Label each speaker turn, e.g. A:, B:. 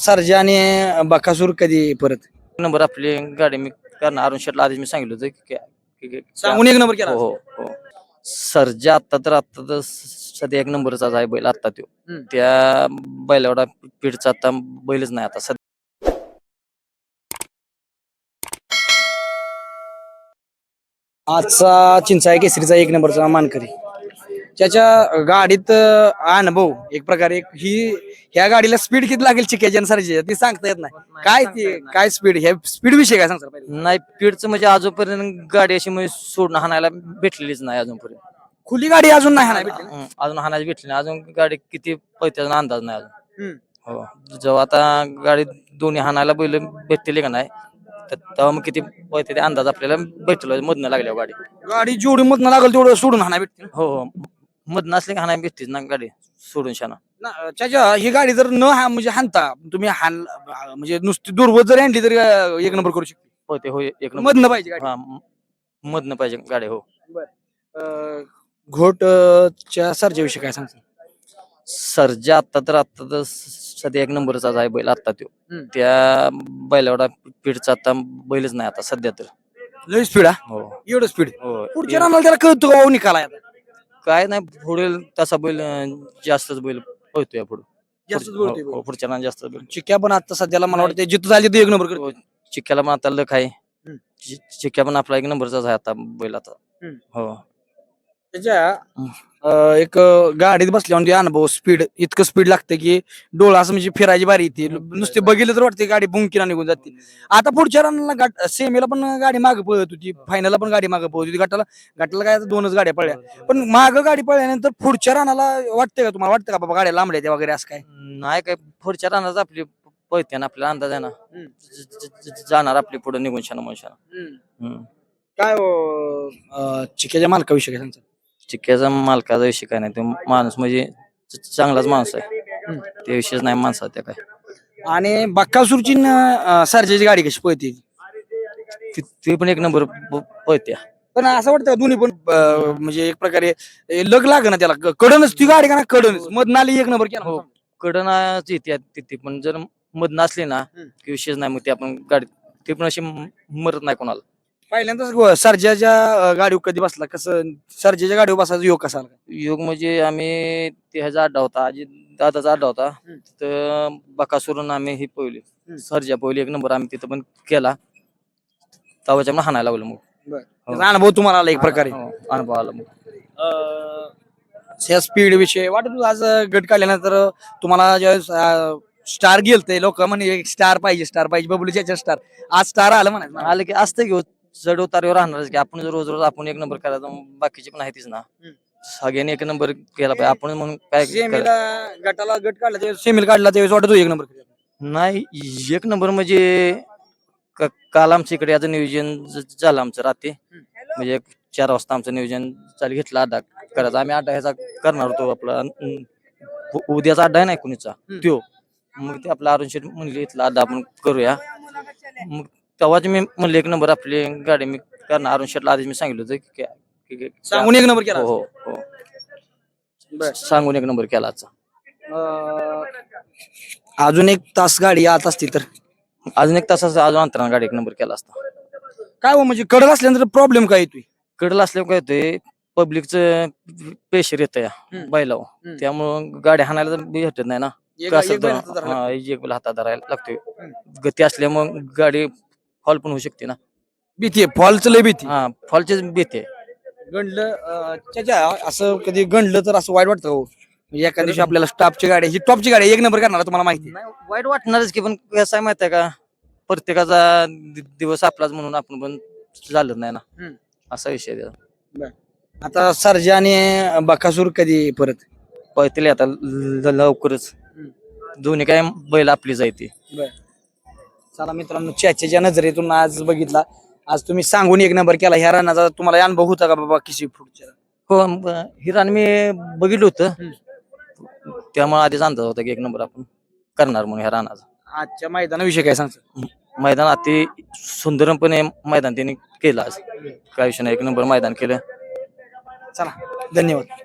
A: सरजा आणि बकासूर कधी परत?
B: नंबर आपली गाडी मी करणार. अरुण शेटला आधीच मी सांगितलं होतं की- की- की-
A: सांगून एक नंबर केला
B: हो हो हो. सर्जा आता तर आता तर सध्या एक नंबरचा आहे बैल आता तो.
A: हम्म.
B: त्या बैलावडा पीठचा आता बैलच नाही आता. सध्या
A: आजचा चिंचाय केसरीचा एक नंबरचा मानकरी. त्याच्या गाडीत अनुभव एक प्रकारे एक ही ह्या गाडीला स्पीड किती लागेल चिक्याच्या सरजेच्या ती सांगता येत नाही. काय ती काय स्पीड ह्या स्पीड विषयी काय सांगता
B: नाही? पीठचं म्हणजे अजूनपर्यंत गाडी अशी म्हणजे सोडून हाणायला भेटलेलीच नाही अजूनपर्यंत.
A: खुली गाडी अजून नाही हाणायला भेटली.
B: अजून हाणायला भेटली नाही. अजून गाडी किती पळत्याचा अंदाज नाही अजून. हो जेव्हा आता गाडी दोन्ही हाणायला बैल भेटतील का नाही तर तेव्हा मग किती ते अंदाज आपल्याला भेटलो मधनं लागल्या गाडी.
A: गाडी जेवढी मधनं लागल तेवढं सोडून हाणाय भेटते
B: हो हो. मधनं असले का हाणायला भेटतीच ना गाडी सोडून शाना.
A: ना, त्याच्या ही गाडी जर न हा म्हणजे हाणता तुम्ही हाण म्हणजे नुसती दुर्वत जरी आणली तरी अं, एक नंबर करू शकते.
B: पळते हो एक नंबर.
A: मधनं पाहिजे गाडी.
B: हा म- मधनं पाहिजे गाडी हो.
A: अं, घोटच्या सरच्या विषयी काय सांगता
B: सर्जा आता तर आता तर सध्या एक नंबरचा आहे बैल आता तो
A: हम्म.
B: त्या बैलावडा पीठचा आता बैलच नाही आता सध्या तर.
A: लय स्पीड हा?
B: हो.
A: एवढं स्पीड
B: हो
A: पुढच्या रानाला त्याला कळतो का हो निकाल आहे आता?
B: काय नाही पुढे तसा बैल अं, जास्तच बैल पळतोय पुढे.
A: जास्तच बोलतोय बैल.
B: पुढच्या जास्त बैल.
A: चिक्या पण आता सध्याला मला वाटतं जिथं झाली एक नंबर करतो
B: हो, चिक्क्याला पण आता लख आहे.
A: हम्म.
B: चि- चिक्क्या पण आपला एक नंबरचाच आहे आता बैल आता.
A: हम्म.
B: हो.
A: त्याच्या अं, एक अं, गाडीत बसल्यावर ते अनुभव स्पीड इतकं स्पीड लागतं की डोळा असं म्हणजे फिरायची बारी येते. नुसते बघितलं तर वाटते गाडी बुंकीला निघून जाते. आता पुढच्या रनला गाठ सेमीला पण गाडी मागे पळत होती. फायनलला पण गाडी मागे पळत होती. गटाला गटाला काय आता दोनच गाड्या पळल्या. पण माग गाडी पळल्यानंतर पुढच्या रानाला वाटतं का तुम्हाला? वाटतं का बाबा गाड्या लांबल्या त्या वगैरे असं काय?
B: नाही काय. पुढच्या रानाच आपली पळते ना आपल्याला अंदाज आहे ना.
A: हम्म.
B: ज- ज- ज- जाणार आपली पुढे निघून शाना म्हणशाना हम्म.
A: काय हो, चिक्याच्या मालकाविषयी काय सांगतात
B: चिक्क्याचा मालकाचा विषय काय नाही. तो माणूस म्हणजे चांगलाच माणूस आहे. ते विषयच नाही माणसा त्या काय.
A: आणि बक्कासूरची न- सरजेची गाडी कशी पळते?
B: ती- ती पण एक नंबर प- पळत्या.
A: पण असं वाटतं का दोन्ही पण अं, म्हणजे एक प्रकारे ए, लग लाग ना त्याला. क- कडनच ती गाडी का ना कडनच. मधनं आली एक नंबर केला.
B: हो. कडनाच येते तिथे. पण जर मधनं असली ना
A: हम्म.
B: की विषयच नाही मग ते आपण गाडी ते पण अशी म- मरत नाही कोणाला.
A: पहिल्यांदाच गो- सरजेच्या अं, गाडीवर कधी बसला? कसं सरजेच्या गाडीवर बसायचा योग कसा आला?
B: योग म्हणजे आम्ही ते ह्याचा अड्डा होता आजी दादाचा अड्डा होता.
A: हम्म.
B: तर बकासूरून आम्ही ही पहिली. सरजा पहिली एक नंबर आम्ही तिथं पण केला. तवाच्या मग हाणायला लागलो मग.
A: त्याचा अनुभव तुम्हाला आला एक प्रकारे?
B: हो, अनुभव आला मग.
A: ह्या स्पीड विषय वाटत आज अं, गट काढल्यानंतर तुम्हाला ज्यावेळेस स्टार गेलते लोक म्हणे स्टार पाहिजे स्टार पाहिजे बबलूच्या स्टार आज स्टार आलं म्हणा
B: आलं की असतं घेऊ चढ उतारीवर राहणारच की आपण जर रोज रोज आपण एक नंबर करायचा मग बाकीचे पण आहेतच ना.
A: हम्म.
B: सगळ्यांनी एक नंबर केला पाहिजे. आपण म्हणून काय
A: सेमीला गटाला गट काढला त्यावेळेस सेमीला काढला त्यावेळेस वाटत होतं एक नंबर
B: नाही एक नंबर म्हणजे क- काल आमच्या इकडे याचं नियोजन ज- झालं आमचं रात्री. म्हणजे एक चार वाजता आमचं नियोजन चालू घेतलं अड्डा करायचा. आम्ही अड्डा ह्याचा करणार होतो आपला. अं, उ- उद्याचा अड्डा आहे ना
A: हम्म.
B: त्यो. मग ते आपला अरुण शेठ म्हणले इथला अड्डा आपण करूया. मग तेव्हाच मी म्हणले एक नंबर आपली गाडी मी करणार. अरुण शेठला आधीच मी सांगितलं होतं की- की- की-
A: सांगून एक नंबर केला
B: हो हो हो.
A: बर.
B: सांगून एक नंबर केला आजचा.
A: अं, अजून एक तास गाडी आत असती तर.
B: अजून एक तासाच अजून अंतरानं गाडी एक नंबर केला असता.
A: काय हो म्हणजे कडक असल्यानंतर प्रॉब्लेम काय येतोय?
B: कडला असल्यावर काय होतंय पब्लिकचं प्रेशर येतं या
A: हम्म.
B: बैलावर.
A: हम्म.
B: त्यामुळं गाडी हाणायला तर भेटत नाही ना.
A: एक-
B: कसं
A: एक बैल
B: तर-
A: हातात धरायला
B: हा, एक बैल हातात धरायला लागतोय. गती असल्यामुळे गाडी फॉल पण होऊ शकते ना.
A: भीती आहे फॉलचं लय भीती.
B: हा फॉलचीच भीती आहे.
A: गणलं अं, त्याच्या असं कधी गणलं तर असं वाईट वाटतं हो. म्हणजे एका दिवशी आपल्याला स्टाफची गाडी ही टॉपची गाडी आहे, एक नंबर करणार तुम्हाला माहिती आहे.
B: नाही, वाईट वाटणारच की पण कसं आहे माहिती आहे का प्रत्येकाचा दि- दिवस आपलाच म्हणून आपण पण झालं नाही ना.
A: हम्म.
B: असा विषय आहे. त्याचा.
A: आता सरजा आणि बकासूर कधी परत?
B: पळतील आता ल- लवकरच. दोन्ही काय बैल आपली जायती
A: चला मित्रांनो चॅच्याच्या नजरेतून आज बघितला आज तुम्ही सांगून एक नंबर केला. ह्या रनाचा तुम्हाला अनुभव होता का बाबा किसी पुढच्या
B: हो ब- ही रान मी बघितलं होतं. त्यामुळे आधीच अंदाज होता की एक नंबर आपण करणार म्हणून ह्या रानाचा.
A: आजच्या मैदानाविषयी काय सांगतो
B: मैदान अति सुंदरपणे मैदान त्यांनी केलं आज. काय विषय नाही एक नंबर मैदान केलं.
A: चला धन्यवाद.